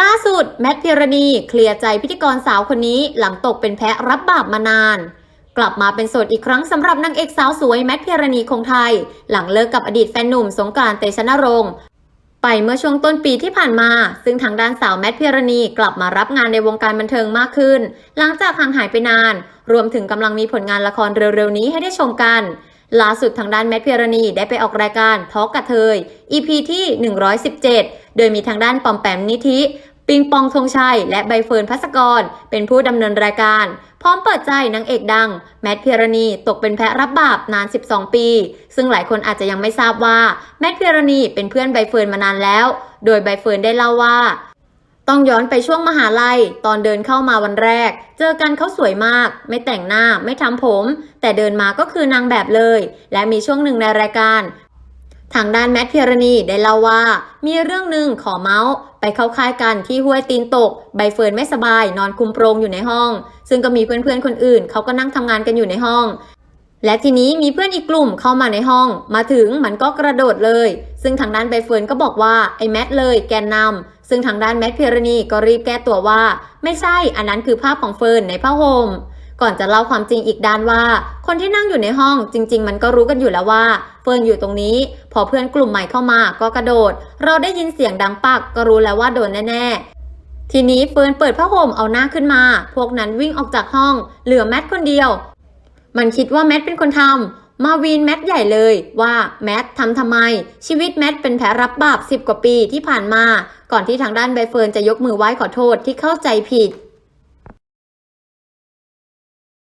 ล่าสุด แมทพิรณีเคลียร์ใจพิธีกรสาวคนนี้หลังตกเป็นแพะรับบาปมานาน กลับมาเป็นโสดอีกครั้งสำหรับนางเอกสาวสวยแมทพิรณีคงไทย หลังเลิกกับอดีตแฟนหนุ่มสงกรานต์เตชะนรงค์ไปเมื่อช่วงต้นปีที่ผ่านมา ซึ่งทางด้านสาวแมทพิรณีกลับมารับงานในวงการบันเทิงมากขึ้น หลังจากห่างหายไปนาน รวมถึงกำลังมีผลงานละครเร็วๆนี้ให้ได้ชมกัน ล่าสุดทางด้านแมทพิรณีได้ไปออกรายการทอล์กกระเทย EP ที่ 117 โดยมีทางด้านปอมแปมนิธิปิงปองธงชัย และใบเฟิร์นพัสกร เป็นผู้ดำเนินรายการ พร้อมเปิดใจนางเอกดัง แมทพิรณีตกเป็นแพะรับบาปนาน 12 ปี ซึ่งหลายคนอาจจะยังไม่ทราบว่า แมทพิรณีเป็นเพื่อนใบเฟิร์นมานานแล้ว โดยใบเฟิร์นได้เล่าว่า ต้องย้อนไปช่วงมหาลัย ตอนเดินเข้ามาวันแรก เจอกันเขาสวยมาก ไม่แต่งหน้าไม่ทำผม แต่เดินมาก็คือนางแบบเลย และมีช่วงหนึ่งในรายการ ทางด้านแมทเพิรณีได้เล่าว่า มีเรื่องหนึ่งขอเมาส์ ไปเข้าค่ายกันที่ห้วยตีนตก ใบเฟิร์นไม่สบาย นอนคุมโปรงอยู่ในห้อง ซึ่งก็มีเพื่อนๆคนอื่นเขาก็นั่งทำงานกันอยู่ในห้อง และทีนี้มีเพื่อนอีกกลุ่มเข้ามาในห้อง มาถึงมันก็กระโดดเลย ซึ่งทางด้านใบเฟิร์นก็บอกว่าไอ้แมทเลยแกนนำซึ่งทางด้านแมทเพรณีก็รีบแก้ตัวว่า ไม่ใช่อันนั้นคือภาพของเฟิร์นในผ้าห่มก่อนจะเล่าความจริงอีกด้านว่า คนที่นั่งอยู่ในห้องจริง ๆ มันก็รู้กันอยู่แล้วว่า เฟิร์นอยู่ตรงนี้ พอเพื่อนกลุ่มใหม่เข้ามาก็กระโดด เราได้ยินเสียงดังปักก็รู้แล้วว่าโดนแน่ๆทีนี้เฟิร์นเปิดผ้าห่มเอาหน้าขึ้นมา พวกนั้นวิ่งออกจากห้อง เหลือแมทคนเดียว มันคิดว่าแมทเป็นคนทำมาวีนแมทใหญ่เลยว่าแมททำทำไม ชีวิตแมทเป็นแผลรับบาปสิบกว่าปีที่ผ่านมา ก่อนที่ทางด้านใบเฟิร์นจะยกมือไหว้ขอโทษที่เข้าใจผิด